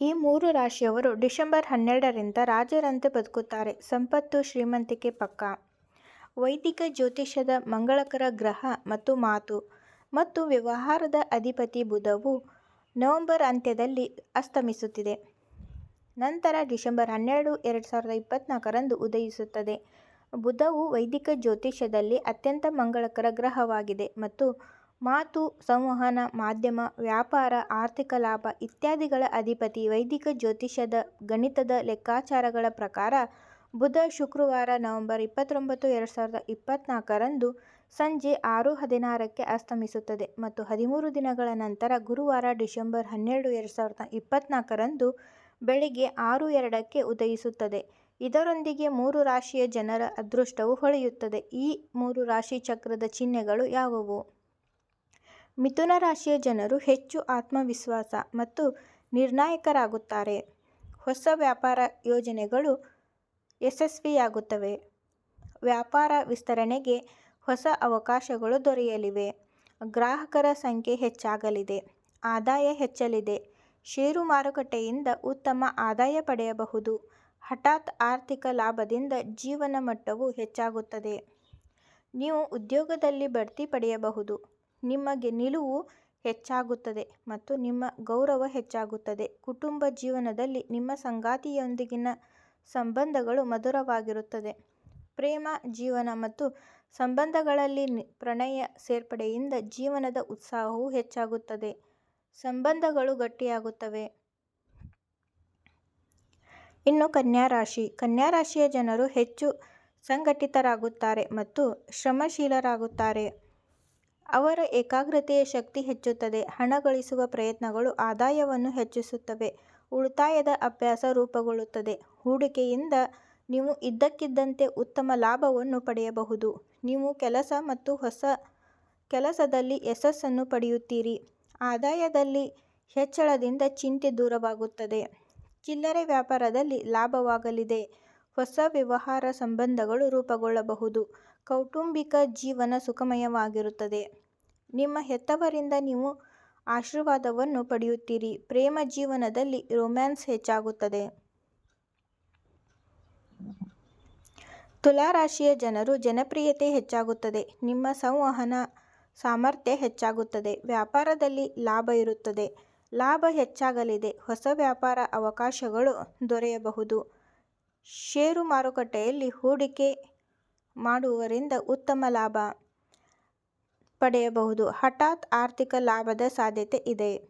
ಈ ಮೂರು ರಾಶಿಯವರು ಡಿಸೆಂಬರ್ ಹನ್ನೆರಡರಿಂದ ರಾಜರಂತೆ ಬದುಕುತ್ತಾರೆ. ಸಂಪತ್ತು, ಶ್ರೀಮಂತಿಕೆ ಪಕ್ಕಾ. ವೈದಿಕ ಜ್ಯೋತಿಷ್ಯದ ಮಂಗಳಕರ ಗ್ರಹ ಮತ್ತು ಮಾತು ಮತ್ತು ವ್ಯವಹಾರದ ಅಧಿಪತಿ ಬುಧವು ನವೆಂಬರ್ ಅಂತ್ಯದಲ್ಲಿ ಅಸ್ತಮಿಸುತ್ತಿದೆ. ನಂತರ ಡಿಸೆಂಬರ್ ಹನ್ನೆರಡು, ಎರಡು ಸಾವಿರದ ಇಪ್ಪತ್ನಾಲ್ಕರಂದು ಉದಯಿಸುತ್ತದೆ. ಬುಧವು ವೈದಿಕ ಜ್ಯೋತಿಷ್ಯದಲ್ಲಿ ಅತ್ಯಂತ ಮಂಗಳಕರ ಗ್ರಹವಾಗಿದೆ ಮತ್ತು ಮಾತು, ಸಂವಹನ, ಮಾಧ್ಯಮ, ವ್ಯಾಪಾರ, ಆರ್ಥಿಕ ಲಾಭ ಇತ್ಯಾದಿಗಳ ಅಧಿಪತಿ. ವೈದಿಕ ಜ್ಯೋತಿಷ್ಯದ ಗಣಿತದ ಲೆಕ್ಕಾಚಾರಗಳ ಪ್ರಕಾರ ಬುಧ ಶುಕ್ರವಾರ ನವೆಂಬರ್ ಇಪ್ಪತ್ತೊಂಬತ್ತು, ಎರಡು ಸಾವಿರದ ಇಪ್ಪತ್ನಾಲ್ಕರಂದು ಸಂಜೆ ಆರು ಹದಿನಾರಕ್ಕೆ ಅಸ್ತಮಿಸುತ್ತದೆ ಮತ್ತು ಹದಿಮೂರು ದಿನಗಳ ನಂತರ ಗುರುವಾರ ಡಿಸೆಂಬರ್ ಹನ್ನೆರಡು, ಎರಡು ಸಾವಿರದ ಇಪ್ಪತ್ನಾಲ್ಕರಂದು ಬೆಳಿಗ್ಗೆ ಆರು ಎರಡಕ್ಕೆ ಉದಯಿಸುತ್ತದೆ. ಇದರೊಂದಿಗೆ ಮೂರು ರಾಶಿಯ ಜನರ ಅದೃಷ್ಟವು ಹೊಳೆಯುತ್ತದೆ. ಈ ಮೂರು ರಾಶಿ ಚಕ್ರದ ಚಿಹ್ನೆಗಳು ಯಾವುವು? ಮಿಥುನ ರಾಶಿಯ ಜನರು ಹೆಚ್ಚು ಆತ್ಮವಿಶ್ವಾಸ ಮತ್ತು ನಿರ್ಣಾಯಕರಾಗುತ್ತಾರೆ. ಹೊಸ ವ್ಯಾಪಾರ ಯೋಜನೆಗಳು ಯಶಸ್ವಿಯಾಗುತ್ತವೆ. ವ್ಯಾಪಾರ ವಿಸ್ತರಣೆಗೆ ಹೊಸ ಅವಕಾಶಗಳು ದೊರೆಯಲಿವೆ. ಗ್ರಾಹಕರ ಸಂಖ್ಯೆ ಹೆಚ್ಚಾಗಲಿದೆ. ಆದಾಯ ಹೆಚ್ಚಲಿದೆ. ಷೇರು ಮಾರುಕಟ್ಟೆಯಿಂದ ಉತ್ತಮ ಆದಾಯ ಪಡೆಯಬಹುದು. ಹಠಾತ್ ಆರ್ಥಿಕ ಲಾಭದಿಂದ ಜೀವನ ಮಟ್ಟವು ಹೆಚ್ಚಾಗುತ್ತದೆ. ನೀವು ಉದ್ಯೋಗದಲ್ಲಿ ಬಡ್ತಿ ಪಡೆಯಬಹುದು. ನಿಮ್ಮ ನಿಲುವು ಹೆಚ್ಚಾಗುತ್ತದೆ ಮತ್ತು ನಿಮ್ಮ ಗೌರವ ಹೆಚ್ಚಾಗುತ್ತದೆ. ಕುಟುಂಬ ಜೀವನದಲ್ಲಿ ನಿಮ್ಮ ಸಂಗಾತಿಯೊಂದಿಗಿನ ಸಂಬಂಧಗಳು ಮಧುರವಾಗಿರುತ್ತದೆ. ಪ್ರೇಮ, ಜೀವನ ಮತ್ತು ಸಂಬಂಧಗಳಲ್ಲಿ ಪ್ರಣಯ ಸೇರ್ಪಡೆಯಿಂದ ಜೀವನದ ಉತ್ಸಾಹವು ಹೆಚ್ಚಾಗುತ್ತದೆ. ಸಂಬಂಧಗಳು ಗಟ್ಟಿಯಾಗುತ್ತವೆ. ಇನ್ನು ಕನ್ಯಾ ರಾಶಿ. ಕನ್ಯಾ ರಾಶಿಯ ಜನರು ಹೆಚ್ಚು ಸಂಘಟಿತರಾಗುತ್ತಾರೆ ಮತ್ತು ಶ್ರಮಶೀಲರಾಗುತ್ತಾರೆ. ಅವರ ಏಕಾಗ್ರತೆಯ ಶಕ್ತಿ ಹೆಚ್ಚುತ್ತದೆ. ಹಣ ಗಳಿಸುವ ಪ್ರಯತ್ನಗಳು ಆದಾಯವನ್ನು ಹೆಚ್ಚಿಸುತ್ತವೆ. ಉಳಿತಾಯದ ಅಭ್ಯಾಸ ರೂಪುಗೊಳ್ಳುತ್ತದೆ. ಹೂಡಿಕೆಯಿಂದ ನೀವು ಇದ್ದಕ್ಕಿದ್ದಂತೆ ಉತ್ತಮ ಲಾಭವನ್ನು ಪಡೆಯಬಹುದು. ನೀವು ಕೆಲಸ ಮತ್ತು ಹೊಸ ಕೆಲಸದಲ್ಲಿ ಯಶಸ್ಸನ್ನು ಪಡೆಯುತ್ತೀರಿ. ಆದಾಯದಲ್ಲಿ ಹೆಚ್ಚಳದಿಂದ ಚಿಂತೆ ದೂರವಾಗುತ್ತದೆ. ಚಿಲ್ಲರೆ ವ್ಯಾಪಾರದಲ್ಲಿ ಲಾಭವಾಗಲಿದೆ. ಹೊಸ ವ್ಯವಹಾರ ಸಂಬಂಧಗಳು ರೂಪುಗೊಳ್ಳಬಹುದು. ಕೌಟುಂಬಿಕ ಜೀವನ ಸುಖಮಯವಾಗಿರುತ್ತದೆ. ನಿಮ್ಮ ಹೆತ್ತವರಿಂದ ನೀವು ಆಶೀರ್ವಾದವನ್ನು ಪಡೆಯುತ್ತೀರಿ. ಪ್ರೇಮ ಜೀವನದಲ್ಲಿ ರೊಮ್ಯಾನ್ಸ್ ಹೆಚ್ಚಾಗುತ್ತದೆ. ತುಲಾ ಜನರು ಜನಪ್ರಿಯತೆ ಹೆಚ್ಚಾಗುತ್ತದೆ. ನಿಮ್ಮ ಸಂವಹನ ಸಾಮರ್ಥ್ಯ ಹೆಚ್ಚಾಗುತ್ತದೆ. ವ್ಯಾಪಾರದಲ್ಲಿ ಲಾಭ ಇರುತ್ತದೆ. ಲಾಭ ಹೆಚ್ಚಾಗಲಿದೆ. ಹೊಸ ವ್ಯಾಪಾರ ಅವಕಾಶಗಳು ದೊರೆಯಬಹುದು. ಷೇರು ಮಾರುಕಟ್ಟೆಯಲ್ಲಿ ಹೂಡಿಕೆ ಮಾಡುವವರಿಂದ ಉತ್ತಮ ಲಾಭ ಪಡೆಯಬಹುದು. ಹಠಾತ್ ಆರ್ಥಿಕ ಲಾಭದ ಸಾಧ್ಯತೆ ಇದೆ.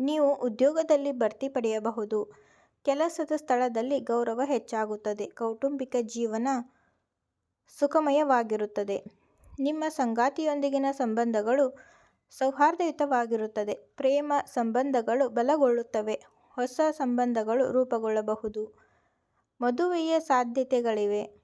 ನೀವು ಉದ್ಯೋಗದಲ್ಲಿ ಬಡ್ತಿ ಪಡೆಯಬಹುದು. ಕೆಲಸದ ಸ್ಥಳದಲ್ಲಿ ಗೌರವ ಹೆಚ್ಚಾಗುತ್ತದೆ. ಕೌಟುಂಬಿಕ ಜೀವನ ಸುಖಮಯವಾಗಿರುತ್ತದೆ. ನಿಮ್ಮ ಸಂಗಾತಿಯೊಂದಿಗಿನ ಸಂಬಂಧಗಳು ಸೌಹಾರ್ದಯುತವಾಗಿರುತ್ತದೆ. ಪ್ರೇಮ ಸಂಬಂಧಗಳು ಬಲಗೊಳ್ಳುತ್ತವೆ. ಹೊಸ ಸಂಬಂಧಗಳು ರೂಪುಗೊಳ್ಳಬಹುದು. ಮದುವೆಯ ಸಾಧ್ಯತೆಗಳಿವೆ.